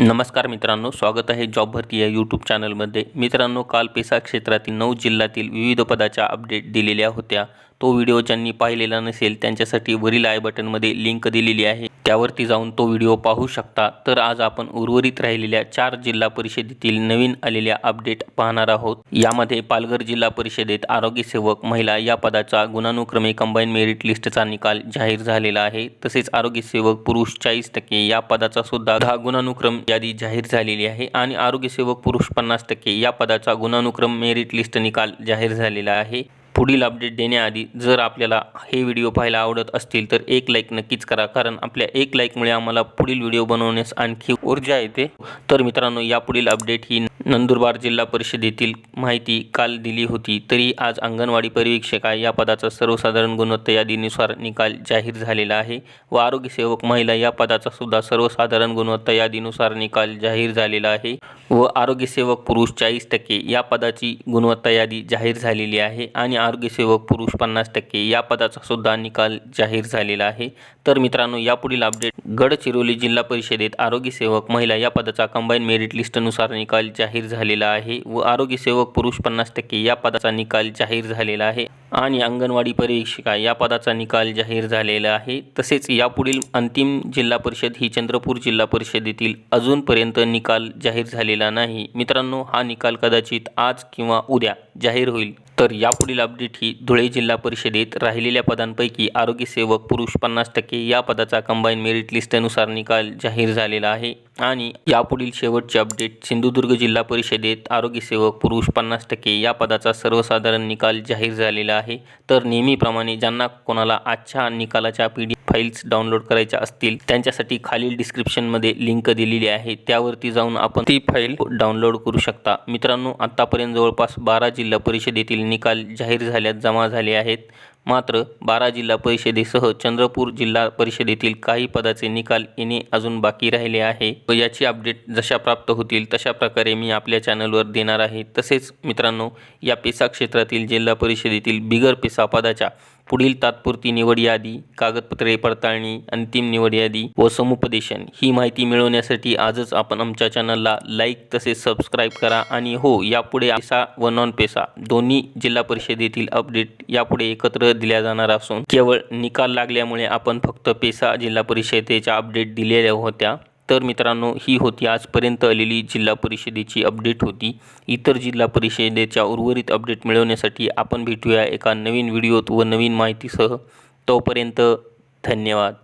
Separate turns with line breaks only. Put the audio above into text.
नमस्कार मित्रांनो स्वागत आहे जॉब भरती या यूट्यूब चॅनलमध्ये मित्रांनो काल पेसा क्षेत्रातील नऊ जिल्ह्यातील विविध पदाच्या अपडेट दिलेल्या होत्या. तो व्हिडिओ ज्यांनी पाहिलेला नसेल त्यांच्यासाठी वरील आय बटनमध्ये लिंक दिलेली आहे. त्यावरती जाऊन तो व्हिडिओ पाहू शकता. तर आज आपण उर्वरित राहिलेल्या चार जिल्हा परिषदेतील नवीन आलेल्या अपडेट पाहणार आहोत. यामध्ये पालघर जिल्हा परिषदेत आरोग्यसेवक महिला या पदाचा गुणानुक्रमे कंबाईन मेरिट लिस्टचा निकाल जाहीर झालेला आहे. तसेच आरोग्यसेवक पुरुष चाळीस टक्के या पदाचा सुद्धा दहा गुणानुक्रम यादी जाहीर झालेली आहे आणि आरोग्यसेवक पुरुष पन्नास टक्के या पदाचा गुणानुक्रम मेरिट लिस्ट निकाल जाहीर झालेला आहे. पुढील अपडेट देण्याआधी जर आपल्याला हे व्हिडिओ पाहायला आवडत असतील तर एक लाईक नक्कीच करा. कारण आपल्या एक लाईकमुळे आम्हाला पुढील व्हिडिओ बनवण्यास आणखी ऊर्जा येते. तर मित्रांनो यापुढील अपडेट ही नंदुरबार जिल्हा परिषदेतील माहिती काल दिली होती. तरी आज अंगणवाडी परिवीक्षिका या पदाचा सर्वसाधारण गुणवत्ता यादीनुसार निकाल जाहीर झालेला आहे. व आरोग्य सेवक महिला या पदाचा सुद्धा सर्वसाधारण गुणवत्ता यादीनुसार निकाल जाहीर झालेला आहे. व आरोग्य सेवक पुरुष चाळीस टक्के या पदाची गुणवत्ता यादी जाहीर झालेली आहे. आणि आरोग्य सेवक पुरुष पन्नास टक्के या पदाचा सुद्धा निकाल जाहीर झालेला आहे. तर मित्रांनो यापुढील अपडेट गडचिरोली जिल्हा परिषदेत आरोग्य सेवक महिला या पदाचा कंबाईन मेरिट लिस्टनुसार निकाल जाहीर झालेला आहे व आरोग्यसेवक पुरुष पन्नास टक्के या पदाचा निकाल जाहीर झालेला आहे आणि अंगणवाडी परीक्षिका या पदाचा निकाल जाहीर झालेला आहे. तसेच यापुढील अंतिम जिल्हा परिषद ही चंद्रपूर जिल्हा परिषदेतील अजूनपर्यंत निकाल जाहीर झालेला नाही. मित्रांनो हा निकाल कदाचित आज किंवा उद्या जाहीर होईल. तर यापुढील अपडेट ही धुळे जिल्हा परिषदेत राहिलेल्या पदांपैकी आरोग्य सेवक पुरुष पन्नास टक्के या पदाचा कंबाईन मेरिट लिस्टनुसार निकाल जाहीर झालेला आहे. आणि यापुढील शेवटचे अपडेट सिंधुदुर्ग जिल्हा परिषदेत आरोग्य सेवक पुरुष पन्नास टक्के या पदाचा सर्वसाधारण निकाल जाहीर झालेला आहे. तर नेहमीप्रमाणे ज्यांना कोणाला आजच्या निकालाच्या पी फाईल्स डाउनलोड करायच्या असतील त्यांच्यासाठी खालील डिस्क्रिप्शनमध्ये लिंक दिलेली आहे. त्यावरती जाऊन आपण ती फाईल डाउनलोड करू शकता. मित्रांनो आत्तापर्यंत जवळपास बारा जिल्हा परिषदेतील निकाल जाहीर झाल्यात जमा झाले आहेत. मात्र बारा जिल्हा परिषदेसह चंद्रपूर जिल्हा परिषदेतील काही पदाचे निकाल येणे अजून बाकी राहिले आहे. व याची अपडेट जशा प्राप्त होतील तशा प्रकारे मी आपल्या चॅनलवर देणार आहे. तसेच मित्रांनो या पेसा क्षेत्रातील जिल्हा परिषदेतील बिगर पेसा पदाच्या पुढील तात्पुरती निवड यादी कागदपत्रे पडताळणी अंतिम निवड यादी व समुपदेशन ही माहिती मिळवण्यासाठी आजच आपण आमच्या चॅनलला लाईक तसेच सबस्क्राईब करा आणि हो यापुढे पेसा व नॉन पेसा दोन्ही जिल्हा परिषदेतील अपडेट यापुढे एकत्र दिल्या जाणार असून केवळ निकाल लागल्यामुळे आपण फक्त पेसा जिल्हा परिषदेच्या अपडेट दिलेल्या होत्या. तर मित्रांनो ही होती आजपर्यंत आलेली जिल्हा परिषदेची अपडेट होती. इतर जिल्हा परिषदेच्या उर्वरित अपडेट मिळवण्यासाठी आपण भेटूया एका नवीन व्हिडिओत व नवीन माहितीसह. तोपर्यंत धन्यवाद.